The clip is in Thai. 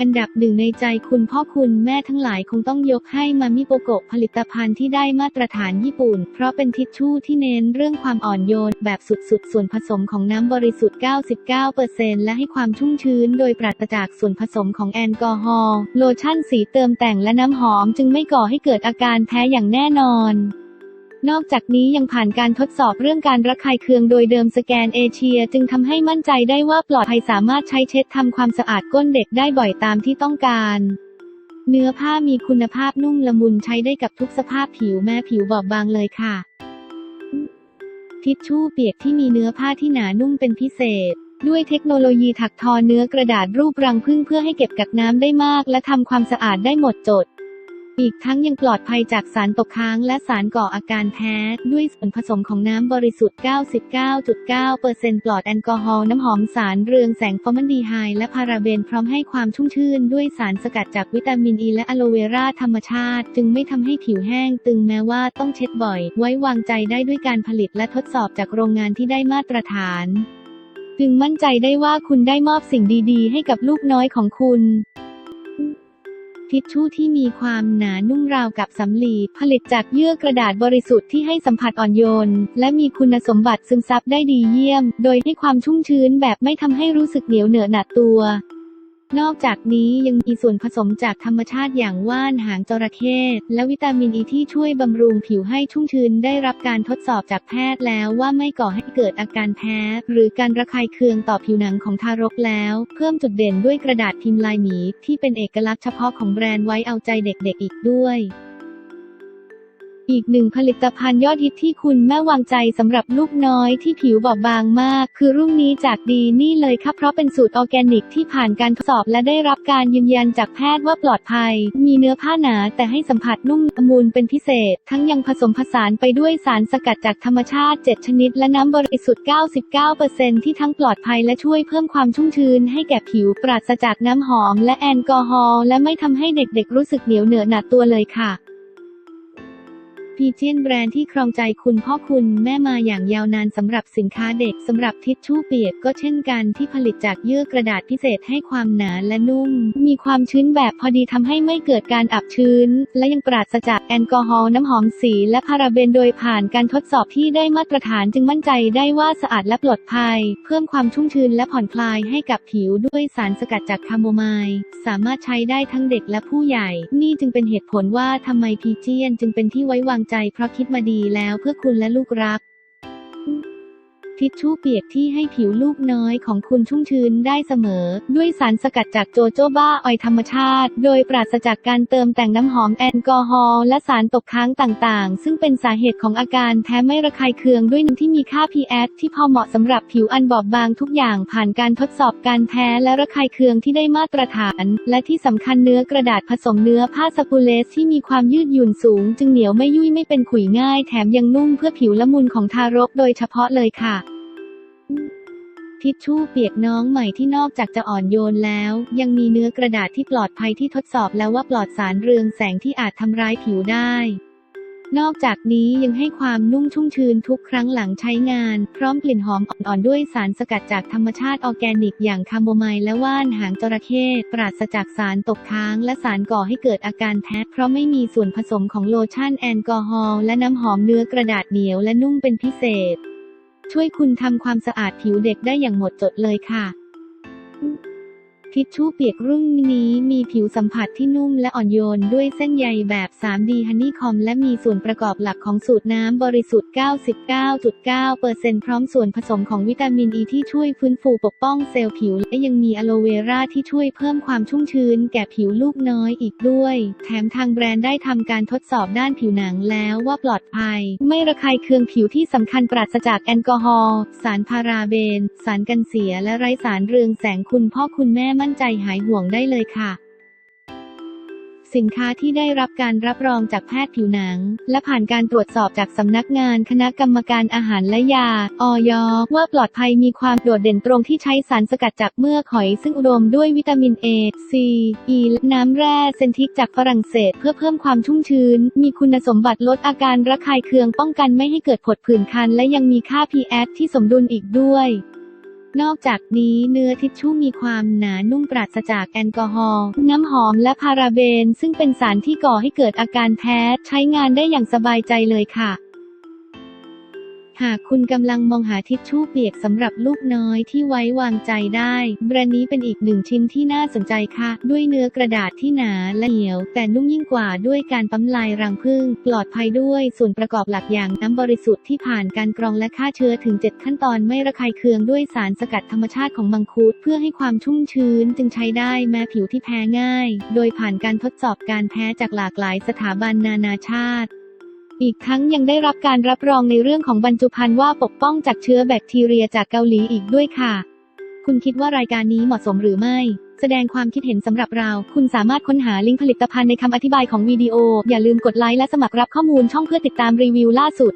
อันดับหนึ่งในใจคุณพ่อคุณแม่ทั้งหลายคงต้องยกให้มามิโปโกะผลิตภัณฑ์ที่ได้มาตรฐานญี่ปุ่น เพราะเป็นทิชชู่ที่เน้นเรื่องความอ่อนโยน แบบสุดๆ ส่วนผสมของน้ำบริสุทธิ์ 99%และให้ความชุ่มชื้น โดยปราศจากส่วนผสมของแอลกอฮอล์โลชั่นสีเติมแต่งและน้ำหอม จึงไม่ก่อให้เกิดอาการแพ้อย่างแน่นอน นอกจากนี้ยังผ่านการทดสอบเรื่องการระคายเคืองโดยเดิมสแกนเอเชีย จึงทำให้มั่นใจได้ว่าปลอดภัยสามารถใช้เช็ดทำความสะอาดก้นเด็กได้บ่อยตามที่ต้องการ เนื้อผ้ามีคุณภาพนุ่มละมุนใช้ได้กับทุกสภาพผิวแม้ผิวบอบบางเลยค่ะ ทิชชู่เปียกที่มีเนื้อผ้าที่หนานุ่มเป็นพิเศษด้วยเทคโนโลยีถักทอเนื้อกระดาษรูปรังผึ้งเพื่อให้เก็บกักน้ำได้มาก และทำความสะอาดได้หมดจด อีกทั้งยังปลอดภัยจากสารตกค้างและสารก่ออาการแพ้ ด้วยส่วนผสมของน้ำบริสุทธิ์ 99.9%ปลอดแอลกอฮอล์น้ำหอมสารเรืองแสงฟอร์มันดีไฮและพาราเบนพร้อมให้ความชุ่มชื่น ด้วยสารสกัดจากวิตามินอ e ีและอะโลเวราธรรมชาติ จึงไม่ทำให้ผิวแห้งตึงแม้ว่าต้องเช็ดบ่อย ไว้วางใจได้ด้วยการผลิตและทดสอบจากโรงงานที่ได้มาตรฐาน จึงมั่นใจได้ว่าคุณได้มอบสิ่งดีๆ ให้กับลูกน้อยของคุณ ทิชชู่ที่มีความหนานุ่มราวกับสำลี ผลิตจากเยื่อกระดาษบริสุทธิ์ที่ให้สัมผัสอ่อนโยน และมีคุณสมบัติซึมซับได้ดีเยี่ยม โดยให้ความชุ่มชื้นแบบไม่ทำให้รู้สึกเหนียวเหนอะหนัดตัว นอกจากนี้ยังมีส่วนผสมจากธรรมชาติอย่างว่านหางจระเข้และวิตามินอ e ีที่ช่วยบำรุงผิวให้ชุ่มชื้นได้รับการทดสอบจากแพทย์แล้วว่าไม่ก่อให้เกิดอาการแพ้ หรือการระคายเคืองต่อผิวหนังของทารกแล้ว เพิ่มจุดเด่นด้วยกระดาษพิมพ์ลายหมีที่เป็นเอกลักษณ์เฉพาะของแบรนด์ไว้เอาใจเด็กๆอีกด้วย อีกหนึ่งผลิตภัณฑ์ยอดฮิตที่คุณแม่วางใจสำหรับลูกน้อยที่ผิวบอบบางมาก คือรุ่นนี้จากดีนี่เลยค่ะเพราะเป็นสูตรออร์แกนิกที่ผ่านการทดสอบและได้รับการยืนยันจากแพทย์ว่าปลอดภัย มีเนื้อผ้าหนาแต่ให้สัมผัสนุ่มละมุนเป็นพิเศษ ทั้งยังผสมผสานไปด้วยสารสกัดจากธรรมชาติ 7 ชนิด และน้ำบริสุทธิ์ 99%ที่ทั้งปลอดภัยและช่วยเพิ่มความชุ่มชื้นให้แก่ผิวปราศจากน้ำหอม และแอลกอฮอล์และไม่ทำให้เด็กๆรู้สึกเหนียวเหนอะหนัดตัวเลยค่ะ พีเจียนแบรนด์ที่ครองใจคุณพ่อคุณแม่มาอย่างยาวนานสำหรับสินค้าเด็กสำหรับทิชชู่เปียกก็เช่นกันที่ผลิตจากเยื่อกระดาษพิเศษให้ความหนาและนุ่ม มีความชื้นแบบพอดีทำให้ไม่เกิดการอับชื้น และยังปราศจากแอลกอฮอล์น้ำหอมสี และพาราเบนโดยผ่านการทดสอบที่ได้มาตรฐานจึงมั่นใจได้ว่าสะอาดและปลอดภัย เพิ่มความชุ่มชื้นและผ่อนคลายให้กับผิวด้วยสารสกัดจากคาโมไมล์สามารถใช้ได้ทั้งเด็กและผู้ใหญ่ นี่จึงเป็นเหตุผลว่าทำไมพีเจียนจึงเป็นที่ไว้วางใจเพราะคิดมาดีแล้วเพื่อคุณและลูกรัก ทิชชู่เปียกที่ให้ผิวลูกน้อยของคุณชุ่มชื้นได้เสมอ ด้วยสารสกัดจากโจโจบ้าออยธรรมชาติ โดยปราศจากการเติมแต่งน้ำหอมแอลกอฮอล์และสารตกค้างต่างๆ ซึ่งเป็นสาเหตุของอาการแพ้ไม่ระคายเคืองด้วยน้ำที่มีค่า pH ที่พอเหมาะสำหรับผิวอันบอบบางทุกอย่างผ่านการทดสอบการแพ้และระคายเคืองที่ได้มาตรฐาน และที่สำคัญเนื้อกระดาษผสมเนื้อผ้าสปูเลสที่มีความยืดหยุ่นสูง จึงเหนียวไม่ยุ่ยไม่เป็นขุยง่าย แถมยังนุ่มเพื่อผิวละมุนของทารกโดยเฉพาะเลยค่ะ ทิชชู่เปียกน้องใหม่ที่นอกจากจะอ่อนโยนแล้ว ยังมีเนื้อกระดาษที่ปลอดภัยที่ทดสอบแล้วว่าปลอดสารเรืองแสงที่อาจทำร้ายผิวได้ นอกจากนี้ยังให้ความนุ่มชุ่มชื้นทุกครั้งหลังใช้งาน พร้อมกลิ่นหอมอ่อนๆด้วยสารสกัดจากธรรมชาติออร์แกนิก อย่างคาโมไมล์และว่านหางจระเข้ปราศจากสารตกค้าง และสารก่อให้เกิดอาการแพ้เพราะไม่มีส่วนผสมของโลชั่นแอลกอฮอล์และน้ำหอมเนื้อกระดาษเหนียวและนุ่มเป็นพิเศษ ช่วยคุณทำความสะอาดผิวเด็กได้อย่างหมดจดเลยค่ะ ทิชชู่เปียกรุ่นนี้มีผิวสัมผัสที่นุ่มและอ่อนโยนด้วยเส้นใยแบบ 3D ฮันนี่คอมและมีส่วนประกอบหลักของสูตรน้ำบริสุทธิ์ 99.9%พร้อมส่วนผสมของวิตามินอ e ีที่ช่วยฟื้นฟูปกป้องเซลล์ผิว และยังมีอะโลเวราที่ช่วยเพิ่มความชุ่มชื้นแก่ผิวลูกน้อยอีกด้วย แถมทางแบรนด์ได้ทำการทดสอบด้านผิวหนังแล้วว่าปลอดภัย ไม่ระคายเคืองผิวที่สำคัญปราศจากแอลกอฮอล์สารพาราเบน สารกันเสียและไร้สารเรืองแสงคุณพ่อคุณแม่มั่นใจหายห่วงได้เลยค่ะ สินค้าที่ได้รับการรับรองจากแพทย์ผิวหนัง และผ่านการตรวจสอบจากสำนักงานคณะกรรมการอาหารและยา อย ว่าปลอดภัยมีความโดดเด่นตรงที่ใช้สารสกัดจากเมือกหอย ซึ่งอุดมด้วยวิตามิน A C E และน้ำแร่เซนทิกจากฝรั่งเศส เพื่อเพิ่มความชุ่มชื้น มีคุณสมบัติลดอาการระคายเคืองป้องกันไม่ให้เกิดผดผื่นคัน และยังมีค่า pH ที่สมดุลอีกด้วย นอกจากนี้เนื้อทิชชู่มีความหนานุ่มปราศจากแอลกอฮอล์ น้ำหอมและพาราเบน ซึ่งเป็นสารที่ก่อให้เกิดอาการแพ้ ใช้งานได้อย่างสบายใจเลยค่ะ หากคุณกำลังมองหาทิชชู่เปียกสำหรับลูกน้อยที่ไว้วางใจได้แบรนด์นี้เป็นอีกหนึ่งชิ้นที่น่าสนใจค่ะ ด้วยเนื้อกระดาษที่หนาและเหนียว แต่นุ่มยิ่งกว่าด้วยการปั๊มลายรังผึ้งปลอดภัยด้วยส่วนประกอบหลักอย่างน้ำบริสุทธิ์ที่ผ่านการกรองและฆ่าเชื้อถึง 7 ขั้นตอนไม่ระคายเคืองด้วยสารสกัดธรรมชาติของมังคุดเพื่อให้ความชุ่มชื้นจึงใช้ได้แม้ผิวที่แพ้ง่าย โดยผ่านการทดสอบการแพ้จากหลากหลายสถาบันนานาชาติ อีกทั้งยังได้รับการรับรองในเรื่องของบรรจุภัณฑ์ว่าปกป้องจากเชื้อแบคทีเรียจากเกาหลีอีกด้วยค่ะ คุณคิดว่ารายการนี้เหมาะสมหรือไม่ แสดงความคิดเห็นสำหรับเรา คุณสามารถค้นหาลิงก์ผลิตภัณฑ์ในคำอธิบายของวิดีโอ อย่าลืมกดไลค์และสมัครรับข้อมูลช่องเพื่อติดตามรีวิวล่าสุด